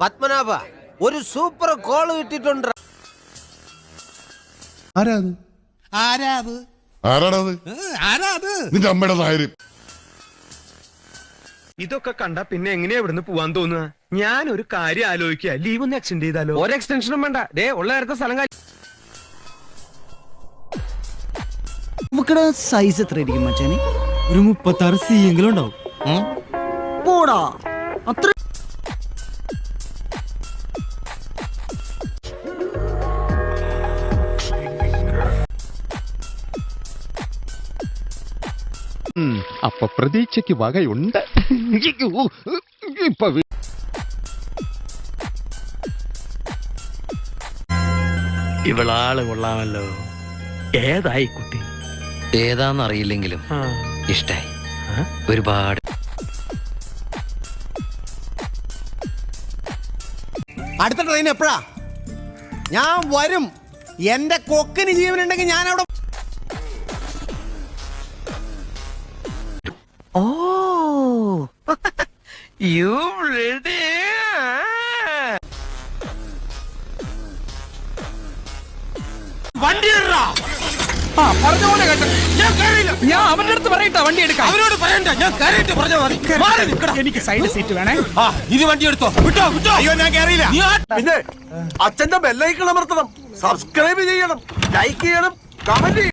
പത്മനാഭ ഒരു super call കിട്ടിട്ടുണ്ട് ആരാ അത്? ആരാ അത്? ആരാണത് ആരാ അത്? നിന്റെ അമ്മയുടെ നായര്. ഇതൊക്കെ കണ്ട പിന്നെ എങ്ങനെയാ ഇവിടുന്ന് പോവാൻ തോന്നുക? ഞാൻ ഒരു കാര്യം ആലോചിക്കുക. ലീവ് ഒന്ന് എക്സ്റ്റെൻഡ് ചെയ്താലോ? ഒരു എക്സ്റ്റൻഷനും വേണ്ട. ദേ ഉള്ള നേരത്തെ സ്ഥലം കാര്യം ഇവക്കടെ സൈസ് എത്ര ആയിരിക്കും മച്ചാനെ ഒരു മുപ്പത്താറ് സി എങ്കിലും ഉണ്ടാവും. പോടാ. അത്ര അപ്പൊ പ്രതീക്ഷയ്ക്ക് വകയുണ്ട്. ഇപ്പൊ ഇവളാൾ കൊള്ളാമല്ലോ. ഏതായി കുട്ടി? ഏതാന്നറിയില്ലെങ്കിലും ഇഷ്ടായി. ഒരുപാട് അടുത്ത ട്രെയിൻ എപ്പോഴാ? ഞാൻ വരും. എന്റെ കൊക്കിന് ജീവനുണ്ടെങ്കിൽ ഞാൻ അവിടെ യു ഞാൻ അവന്റെ അടുത്ത് പറയട്ടെ വണ്ടി എടുക്കാം അവരോട് പറയണ്ട. ഞാൻ കയറിയിട്ട് പറഞ്ഞാൽ മതി. എനിക്ക് സൈഡ് സീറ്റ് വേണേ. ആ ഇനി വണ്ടി എടുത്തോ. വിട്ടോ വിട്ടോ. അയ്യോ ഞാൻ കയറിയില്ല പിന്നെ അച്ഛന്റെ ബെല്ലൈക്കൺ അമർത്തണം. സബ്സ്ക്രൈബ് ചെയ്യണം. ലൈക്ക് ചെയ്യണം. കമന്റ്